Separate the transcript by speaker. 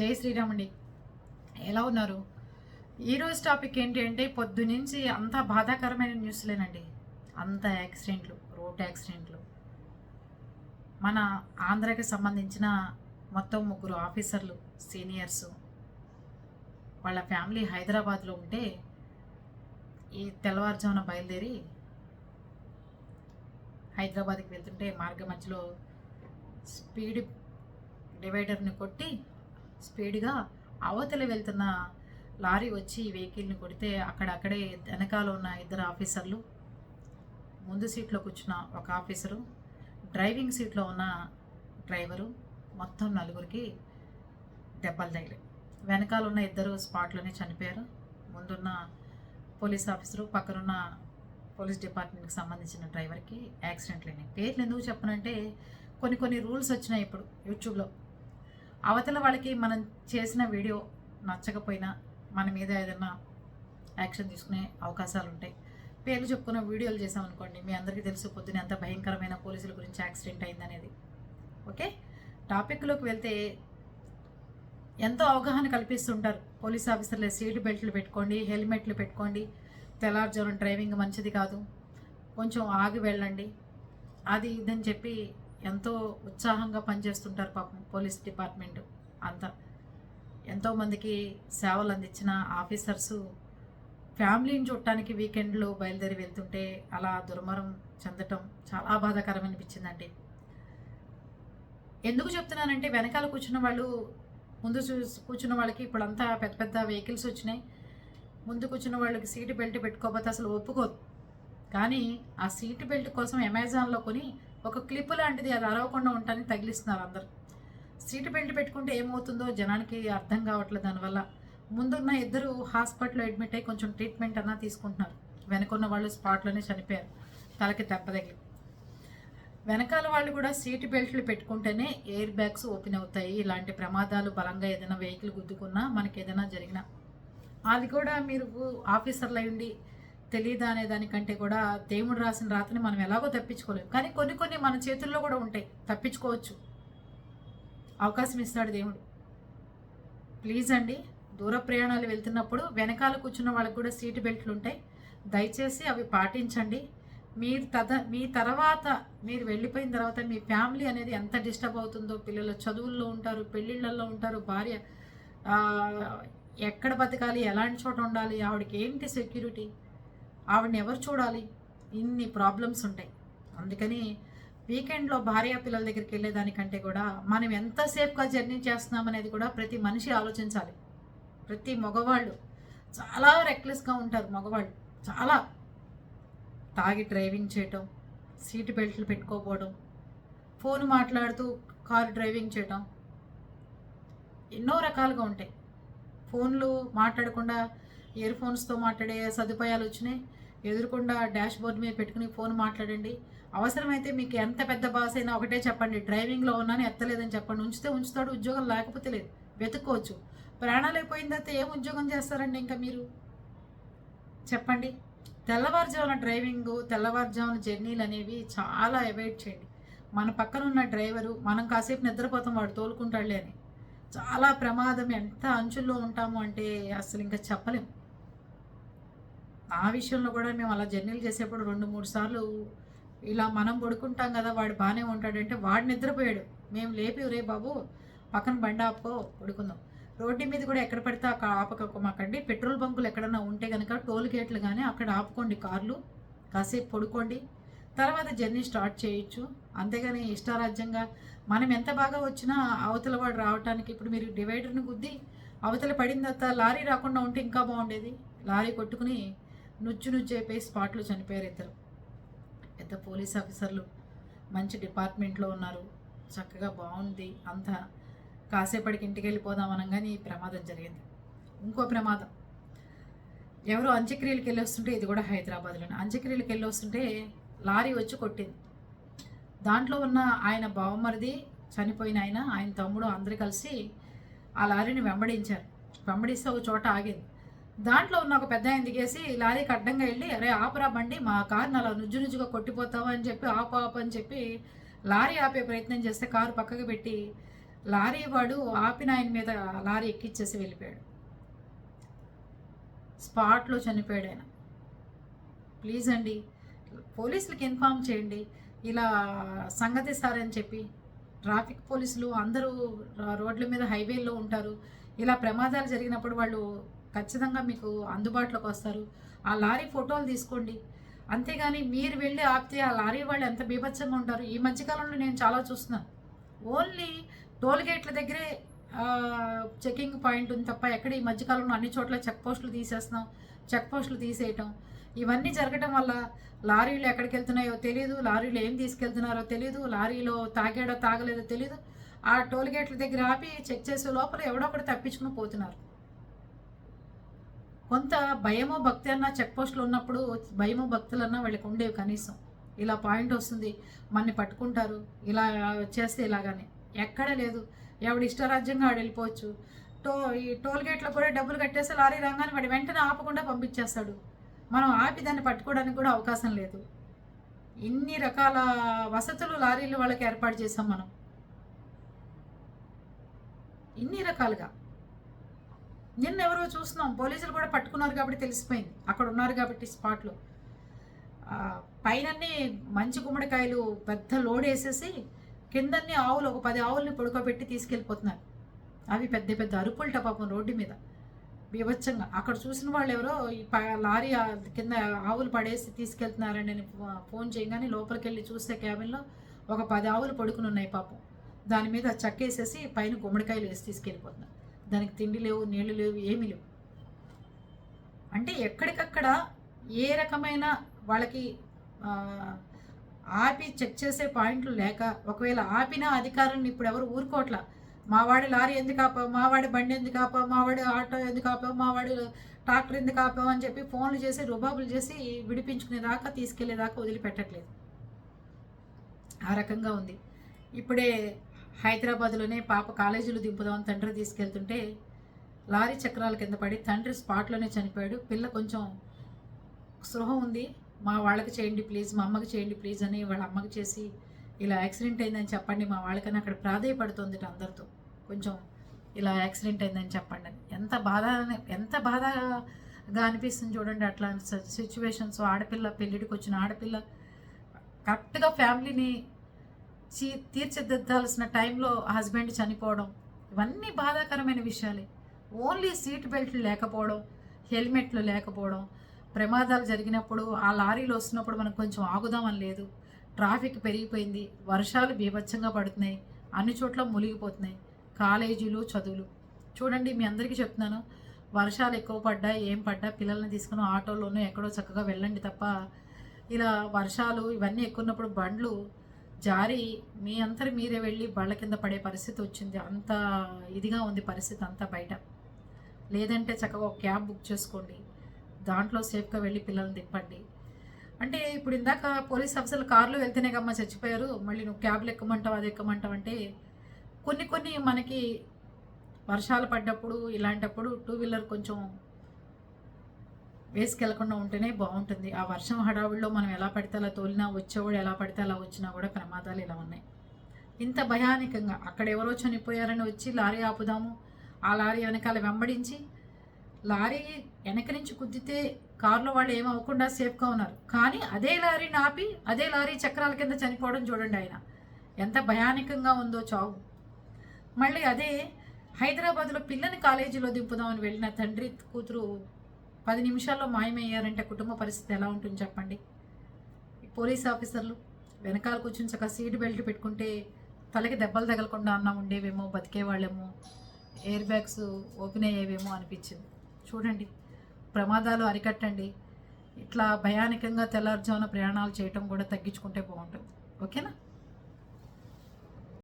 Speaker 1: జై శ్రీరామ్ అండి ఎలా ఉన్నారు? ఈరోజు టాపిక్ ఏంటి అంటే పొద్దునుంచి అంత బాధాకరమైన న్యూస్లేనండి. అంత యాక్సిడెంట్లు రోడ్ యాక్సిడెంట్లు. మన ఆంధ్రాకి సంబంధించిన మొత్తం ముగ్గురు ఆఫీసర్లు సీనియర్స్ వాళ్ళ ఫ్యామిలీ హైదరాబాద్లో ఉంటే ఈ తెల్లవారుజామున బయలుదేరి హైదరాబాద్కి వెళ్తుంటే మార్గ మధ్యలో స్పీడ్ డివైడర్ని కొట్టి స్పీడ్గా అవతల వెళ్తున్న లారీ వచ్చి వెహికల్ని కొడితే అక్కడక్కడే వెనకాల ఉన్న ఇద్దరు ఆఫీసర్లు ముందు సీట్లో కూర్చున్న ఒక ఆఫీసరు డ్రైవింగ్ సీట్లో ఉన్న డ్రైవరు మొత్తం నలుగురికి దెబ్బలు తగిలాయి. వెనకాల ఉన్న ఇద్దరు స్పాట్లోనే చనిపోయారు. ముందున్న పోలీస్ ఆఫీసరు పక్కనున్న పోలీస్ డిపార్ట్మెంట్కి సంబంధించిన డ్రైవర్కి యాక్సిడెంట్లు అయినాయి. పేర్లు ఎందుకు చెప్పనంటే కొన్ని కొన్ని రూల్స్ వచ్చినాయి ఇప్పుడు యూట్యూబ్లో. అవతల వాళ్ళకి మనం చేసిన వీడియో నచ్చకపోయినా మన మీద ఏదైనా యాక్షన్ తీసుకునే అవకాశాలు ఉంటాయి పేర్లు చెప్పుకున్న వీడియోలు చేసామనుకోండి మీ అందరికీ తెలుసు పొద్దున ఎంత భయంకరమైన పోలీసుల గురించి యాక్సిడెంట్ అయిందనేది. ఓకే? టాపిక్లోకి వెళ్తే ఎంతో అవగాహన కల్పిస్తుంటారు. పోలీస్ ఆఫీసర్లే సీట్ బెల్ట్లు పెట్టుకోండి హెల్మెట్లు పెట్టుకోండి. తెల్లారుజామున డ్రైవింగ్ మంచిది కాదు. కొంచెం ఆగి వెళ్ళండి. అది ఇదని చెప్పి ఎంతో ఉత్సాహంగా పనిచేస్తుంటారు పాపం పోలీస్ డిపార్ట్మెంట్ అంతా. ఎంతోమందికి సేవలు అందించిన ఆఫీసర్సు ఫ్యామిలీని చూడటానికి వీకెండ్లో బయలుదేరి వెళ్తుంటే అలా దుర్మరం చెందటం చాలా బాధాకరం అనిపించిందండి ఎందుకు చెప్తున్నానంటే వెనకాల కూర్చున్న వాళ్ళు ముందు కూర్చున్న వాళ్ళకి ఇప్పుడంతా పెద్ద పెద్ద వెహికల్స్ వచ్చినాయి. ముందు కూర్చున్న వాళ్ళకి సీటు బెల్ట్ పెట్టుకోకపోతే అసలు ఒప్పుకోదు కానీ ఆ సీటు బెల్ట్ కోసం అమెజాన్లో కొని ఒక క్లిప్ లాంటిది అది అరవకుండా ఉండటానికి తగిలిస్తున్నారు అందరు. సీటు బెల్ట్ పెట్టుకుంటే ఏమవుతుందో జనానికి అర్థం కావట్లేదు దానివల్ల. ముందున్న ఇద్దరు హాస్పిటల్లో అడ్మిట్ అయ్యి కొంచెం ట్రీట్మెంట్ అన్నా తీసుకుంటున్నారు. వెనకున్న వాళ్ళు స్పాట్లోనే చనిపోయారు. తలకి దెబ్బ వెనకాల వాళ్ళు కూడా సీటు బెల్ట్లు పెట్టుకుంటేనే ఎయిర్ బ్యాగ్స్ ఓపెన్ అవుతాయి. ఇలాంటి ప్రమాదాలు బలంగా ఏదైనా వెహికల్ గుద్దుకున్నా మనకి ఏదైనా జరిగినా. అది కూడా మీరు ఆఫీసర్లు అయ్యండి తెలియదా అనే దానికంటే కూడా దేవుడు రాసిన రాతని మనం ఎలాగో తప్పించుకోలేము కానీ కొన్ని కొన్ని మన చేతుల్లో కూడా ఉంటాయి. తప్పించుకోవచ్చు. అవకాశం ఇస్తాడు దేవుడు. ప్లీజ్ అండి దూర ప్రయాణాలు వెళ్తున్నప్పుడు వెనకాల కూర్చున్న వాళ్ళకి కూడా సీటు బెల్ట్లు ఉంటాయి. దయచేసి అవి పాటించండి. మీరు తద మీ తర్వాత మీరు వెళ్ళిపోయిన తర్వాత మీ ఫ్యామిలీ అనేది ఎంత డిస్టర్బ్ అవుతుందో పిల్లలు చదువుల్లో ఉంటారు పెళ్ళిళ్ళల్లో ఉంటారు భార్య ఎక్కడ బతకాలి ఎలాంటి చోట ఉండాలి ఆవిడకి ఏంటి సెక్యూరిటీ? ఆవిడని ఎవరు చూడాలి? ఇన్ని ప్రాబ్లమ్స్ ఉంటాయి. అందుకని వీకెండ్లో భార్య పిల్లల దగ్గరికి వెళ్ళేదానికంటే కూడా మనం ఎంత సేఫ్గా జర్నీ చేస్తున్నాం అనేది కూడా ప్రతి మనిషి ఆలోచించాలి. ప్రతి మగవాళ్ళు చాలా రెక్లెస్గా ఉంటారు మగవాళ్ళు. చాలా. తాగి డ్రైవింగ్ చేయటం సీట్ బెల్ట్లు పెట్టుకోపోవడం ఫోన్ మాట్లాడుతూ కారు డ్రైవింగ్ చేయటం ఎన్నో రకాలుగా ఉంటాయి. ఫోన్లు మాట్లాడకుండా ఇయర్ ఫోన్స్తో మాట్లాడే సదుపాయాలు వచ్చినాయి. ఎదురుకుండా డాష్ బోర్డ్ మీద పెట్టుకుని ఫోన్ మాట్లాడండి. అవసరమైతే మీకు ఎంత పెద్ద బాస్ అయినా ఒకటే చెప్పండి. డ్రైవింగ్లో ఉన్నాను ఎత్తలేదని చెప్పండి. ఉంచితే ఉంచుతాడు ఉద్యోగం లేకపోతే లేదు. వెతుక్కోవచ్చు. ప్రాణాలు అయిపోయిన తర్వాత ఏం ఉద్యోగం చేస్తారండి ఇంకా మీరు? చెప్పండి. తెల్లవారుజామున డ్రైవింగ్ తెల్లవారుజామున జర్నీలు అనేవి చాలా అవాయిడ్ చేయండి. మన పక్కన ఉన్న డ్రైవరు మనం కాసేపు నిద్రపోతాం వాడు తోలుకుంటాడులే అని. చాలా ప్రమాదం. ఎంత అంచుల్లో ఉంటాము అంటే అసలు ఇంకా చెప్పలేం. నా విషయంలో కూడా మేము అలా జర్నీలు చేసేప్పుడు రెండు మూడు సార్లు ఇలా మనం పడుకుంటాం కదా వాడు బాగానే ఉంటాడంటే వాడు నిద్రపోయాడు. మేము లేపి రే బాబు పక్కన బండి ఆపుకో పడుకుందాం. రోడ్డు మీద కూడా ఎక్కడ పడితే అక్కడ ఆపకమాకండి పెట్రోల్ బంకులు ఎక్కడన్నా ఉంటే కనుక టోల్ గేట్లు కానీ అక్కడ ఆపుకోండి కార్లు. కాసేపు పడుకోండి. తర్వాత జర్నీ స్టార్ట్ చేయొచ్చు. అంతేగాని ఇష్టారాజ్యంగా మనం ఎంత బాగా వచ్చినా అవతల వాడు రావటానికి ఇప్పుడు మీరు డివైడర్ని గుద్ది అవతల పడిన తర్వాత లారీ రాకుండా ఉంటే ఇంకా బాగుండేది. లారీ కొట్టుకుని నుజ్జు నుజ్జు అయిపోయి స్పాట్లో చనిపోయారు ఇద్దరు. పెద్ద పోలీస్ ఆఫీసర్లు మంచి డిపార్ట్మెంట్లో ఉన్నారు. చక్కగా బాగుంది. అంతా కాసేపటికి ఇంటికి వెళ్ళిపోదాం అనగానే ఈ ప్రమాదం జరిగింది. ఇంకో ప్రమాదం. ఎవరో అంత్యక్రియలకు వెళ్ళి వస్తుంటే ఇది కూడా హైదరాబాద్లోనే. అంత్యక్రియలకు వెళ్ళి వస్తుంటే లారీ వచ్చి కొట్టింది. దాంట్లో ఉన్న ఆయన బావమరిది చనిపోయిన ఆయన ఆయన తమ్ముడు అందరు కలిసి ఆ లారీని వెంబడించారు. వెంబడిస్తే ఒక చోట ఆగింది. దాంట్లో ఉన్న ఒక పెద్ద ఆయన దిగేసి లారీకి అడ్డంగా వెళ్ళి అరే ఆపరా బండి మా కారుని అలా నుజ్జు నుజ్జుగా కొట్టిపోతావు అని చెప్పి ఆపు ఆపు అని చెప్పి లారీ ఆపే ప్రయత్నం చేస్తే కారు పక్కకు పెట్టి లారీ వాడు ఆపిన ఆయన మీద లారీ ఎక్కిచ్చేసి వెళ్ళిపోయాడు. స్పాట్లో చనిపోయాడు ఆయన. ప్లీజ్ అండి పోలీసులకి ఇన్ఫామ్ చేయండి ఇలా సంగతి సారని చెప్పి ట్రాఫిక్ పోలీసులు అందరూ రోడ్ల మీద హైవేల్లో ఉంటారు ఇలా ప్రమాదాలు జరిగినప్పుడు వాళ్ళు ఖచ్చితంగా మీకు అందుబాటులోకి వస్తారు. ఆ లారీ ఫోటోలు తీసుకోండి. అంతేగాని మీరు వెళ్ళి ఆపితే ఆ లారీ వాళ్ళు ఎంత బీభత్సంగా ఉంటారు? ఈ మధ్యకాలంలో నేను చాలా చూస్తున్నాను ఓన్లీ టోల్ గేట్ల దగ్గరే చెకింగ్ పాయింట్ ఉంది తప్ప ఎక్కడ ఈ మధ్యకాలంలో అన్ని చోట్ల చెక్ పోస్టులు తీసేస్తున్నాం చెక్ పోస్టులు తీసేయటం. ఇవన్నీ జరగటం వల్ల లారీలు ఎక్కడికి వెళ్తున్నాయో తెలియదు లారీలు ఏం తీసుకెళ్తున్నారో తెలియదు లారీలో తాగాడో తాగలేదో తెలియదు ఆ టోల్ గేట్ల దగ్గర ఆపి చెక్ చేసే లోపల ఎవడో ఒకటి తప్పించుకుని పోతున్నారు. కొంత భయమో భక్తి అన్న చెక్ పోస్టులు ఉన్నప్పుడు భయమో భక్తులన్నా వాళ్ళకి ఉండేవి కనీసం. ఇలా పాయింట్ వస్తుంది మనని పట్టుకుంటారు ఇలా చేస్తే ఇలాగానే. ఎక్కడ లేదు. ఎవడి ఇష్టరాజ్యంగా ఆడు వెళ్ళిపోవచ్చు. టో ఈ టోల్ గేట్లో కూడా డబ్బులు కట్టేస్తే లారీ రంగానే వాడు వెంటనే ఆపకుండా పంపించేస్తాడు. మనం ఆపి దాన్ని పట్టుకోవడానికి కూడా అవకాశం లేదు. ఇన్ని రకాల వసతులు లారీలు వాళ్ళకి ఏర్పాటు చేసాం మనం. ఇన్ని రకాలుగా. నిన్న ఎవరో చూస్తున్నాం. పోలీసులు కూడా పట్టుకున్నారు కాబట్టి తెలిసిపోయింది. అక్కడ ఉన్నారు కాబట్టి స్పాట్లో పైనన్ని మంచి గుమ్మడికాయలు పెద్ద లోడ్ వేసేసి కిందన్ని ఆవులు ఒక పది ఆవుల్ని పడుకోబెట్టి తీసుకెళ్ళిపోతున్నారు. అవి పెద్ద పెద్ద అరుపులట పాపం రోడ్డు మీద. బీభత్సంగా. అక్కడ చూసిన వాళ్ళు ఎవరో ఈ ప- లారీ ఆ కింద ఆవులు పడేసి తీసుకెళ్తున్నారని నేను ఫోన్ చేయగానే లోపలికి వెళ్ళి చూస్తే క్యాబిన్లో ఒక పది ఆవులు పడుకుని ఉన్నాయి పాపం. దాని మీద చక్కేసేసి పైన గుమ్మడికాయలు వేసి తీసుకెళ్ళిపోతున్నారు. దానికి తిండి లేవు నీళ్ళు లేవు ఏమీ లేవు. అంటే ఎక్కడికక్కడ ఏ రకమైన వాళ్ళకి ఆపి చెక్ చేసే పాయింట్లు లేక ఒకవేళ ఆపిన అధికారులను ఇప్పుడు ఎవరు ఊరుకోవట్లా. మావాడి లారీ ఎందుకు ఆపావు మావాడి బండి ఎందుకు ఆపావు మావాడి ఆటో ఎందుకు ఆపావు మావాడి ట్రాక్టర్ ఎందుకు ఆపావు అని చెప్పి ఫోన్లు చేసి రుబాబులు చేసి విడిపించుకునేదాకా తీసుకెళ్ళేదాకా వదిలిపెట్టట్లేదు. ఆ రకంగా ఉంది. ఇప్పుడే హైదరాబాద్లోనే పాప కాలేజీలో దింపుదామని తండ్రి తీసుకెళ్తుంటే లారీ చక్రాల కింద పడి తండ్రి స్పాట్లోనే చనిపోయాడు. పిల్ల కొంచెం స్పృహ ఉంది. మా వాళ్ళకి చేయండి ప్లీజ్ మా అమ్మకి చేయండి ప్లీజ్ అని వాళ్ళ అమ్మకి చేసి ఇలా యాక్సిడెంట్ అయిందని చెప్పండి మా వాళ్ళకని అక్కడ ప్రాధాయపడుతుంది అందరితో. కొంచెం ఇలా యాక్సిడెంట్ అయిందని చెప్పండి అని. ఎంత బాధ ఎంత బాధగా అనిపిస్తుంది చూడండి అట్లాంటి సిచ్యువేషన్స్. ఆడపిల్ల పెళ్ళిడికి వచ్చిన ఆడపిల్ల కరెక్ట్గా ఫ్యామిలీని తీర్చిదిద్దాల్సిన టైంలో హస్బెండ్ చనిపోవడం ఇవన్నీ బాధాకరమైన విషయాలే. ఓన్లీ సీట్ బెల్ట్లు లేకపోవడం హెల్మెట్లు లేకపోవడం ప్రమాదాలు జరిగినప్పుడు ఆ లారీలు వస్తున్నప్పుడు మనం కొంచెం ఆగుదామని లేదు. ట్రాఫిక్ పెరిగిపోయింది వర్షాలు బీభత్సంగా పడుతున్నాయి అన్ని చోట్ల మునిగిపోతున్నాయి. కాలేజీలు చదువులు. చూడండి మీ అందరికీ చెప్తున్నాను. వర్షాలు ఎక్కువ పడ్డా ఏం పడ్డా పిల్లల్ని తీసుకుని ఆటోలోనూ ఎక్కడో చక్కగా వెళ్ళండి తప్ప ఇలా వర్షాలు ఇవన్నీ ఎక్కువ ఉన్నప్పుడు బండ్లు జారి మీ అంతటి మీరే వెళ్ళి బళ్ళ కింద పడే పరిస్థితి వచ్చింది. అంత ఇదిగా ఉంది పరిస్థితి అంతా బయట. లేదంటే చక్కగా ఒక క్యాబ్ బుక్ చేసుకోండి. దాంట్లో సేఫ్గా వెళ్ళి పిల్లల్ని తిప్పండి. అంటే ఇప్పుడు ఇందాక పోలీస్ ఆఫీసర్లు కార్లో వెళ్తేనే కమ్మా చచ్చిపోయారు. మళ్ళీ నువ్వు క్యాబ్లు ఎక్కమంటావు అది ఎక్కమంటావు అంటే కొన్ని కొన్ని మనకి వర్షాలు పడ్డప్పుడు ఇలాంటప్పుడు టూ వీలర్ కొంచెం వేసుకెళ్ళకుండా ఉంటేనే బాగుంటుంది. ఆ వర్షం హడావుడిలో మనం ఎలా పడితే అలా తోలినా వచ్చేవాడు ఎలా పడితే అలా వచ్చినా కూడా ప్రమాదాలు ఇలా ఉన్నాయి. ఇంత భయానకంగా అక్కడ ఎవరో చనిపోయారని వచ్చి లారీ ఆపుదాము ఆ లారీ వెనకాల వెంబడించి లారీ వెనక నుంచి కుద్దితే కారులో వాళ్ళు ఏమవ్వకుండా సేఫ్గా ఉన్నారు. కానీ అదే లారీని ఆపి అదే లారీ చక్రాల కింద చనిపోవడం చూడండి ఆయన. ఎంత భయానకంగా ఉందో చావు. మళ్ళీ అదే హైదరాబాద్లో పిల్లని కాలేజీలో దింపుదామని వెళ్ళిన తండ్రి కూతురు పది నిమిషాల్లో మాయమయ్యారంటే కుటుంబ పరిస్థితి ఎలా ఉంటుంది చెప్పండి? పోలీస్ ఆఫీసర్లు వెనకాల కూర్చుని చక్కగా సీట్ బెల్ట్ పెట్టుకుంటే తలకి దెబ్బలు తగలకుండా అన్నా ఉండేవేమో బతికేవాళ్ళేమో ఎయిర్ బ్యాగ్స్ ఓపెన్ అయ్యేవేమో అనిపించింది. చూడండి ప్రమాదాలు అరికట్టండి. ఇట్లా భయానకంగా తెల్లారుజామున ప్రయాణాలు చేయటం కూడా తగ్గించుకుంటే బాగుంటుంది. ఓకేనా?